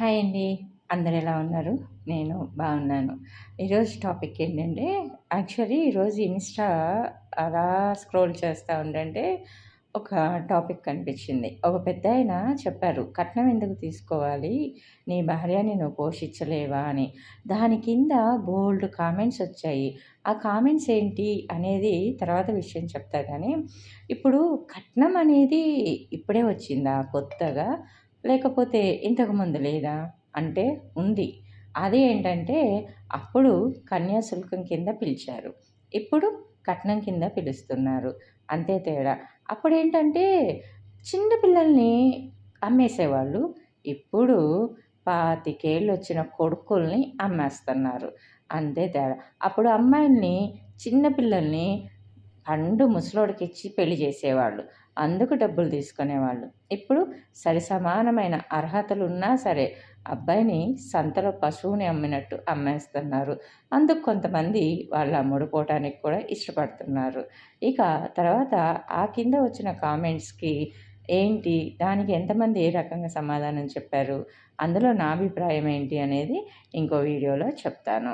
Hi అండి. అందరు ఎలా ఉన్నారు? నేను బాగున్నాను. ఈరోజు టాపిక్ ఏంటంటే యాక్చువల్లీ ఈరోజు ఇన్స్టా అలా స్క్రోల్ చేస్తూ ఉండంటే ఒక టాపిక్ కనిపించింది. ఒక పెద్ద ఆయన చెప్పారు కట్నం ఎందుకు తీసుకోవాలి? నీ భార్యని నువ్వు పోషించలేవా? అని. దాని కింద బోల్డ్ కామెంట్స్ వచ్చాయి. ఆ కామెంట్స్ ఏంటి అనేది తర్వాత విషయం చెప్తా కానీ ఇప్పుడు కట్నం అనేది ఇప్పుడే వచ్చిందా? కొత్తగా? లేకపోతే ఇంతకుముందు లేదా? అంటే ఉంది. అది ఏంటంటే అప్పుడు కన్యాశుల్కం కింద పిలిచారు. ఇప్పుడు కట్నం కింద పిలుస్తున్నారు. అంతే తేడా. అప్పుడు ఏంటంటే చిన్న పిల్లల్ని అమ్మేసేవాళ్ళు. ఇప్పుడు పాతికేళ్ళు వచ్చిన కొడుకుల్ని అమ్మేస్తున్నారు. అంతే తేడా. అప్పుడు అమ్మాయిల్ని చిన్నపిల్లల్ని పండు ముసలోడికి ఇచ్చి పెళ్ళి చేసేవాళ్ళు. అందుకు డబ్బులు తీసుకునేవాళ్ళు. ఇప్పుడు సరి సమానమైన అర్హతలు ఉన్నా సరే అబ్బాయిని సంతలో పశువుని అమ్మినట్టు అమ్మేస్తున్నారు. అందుకు కొంతమంది వాళ్ళు అమ్ముడుపోవటానికి కూడా ఇష్టపడుతున్నారు. ఇక తర్వాత ఆ కింద వచ్చిన కామెంట్స్కి ఏంటి? దానికి ఎంతమంది ఏ రకంగా సమాధానం చెప్పారు? అందులో నా అభిప్రాయం ఏంటి అనేది ఇంకో వీడియోలో చెప్తాను.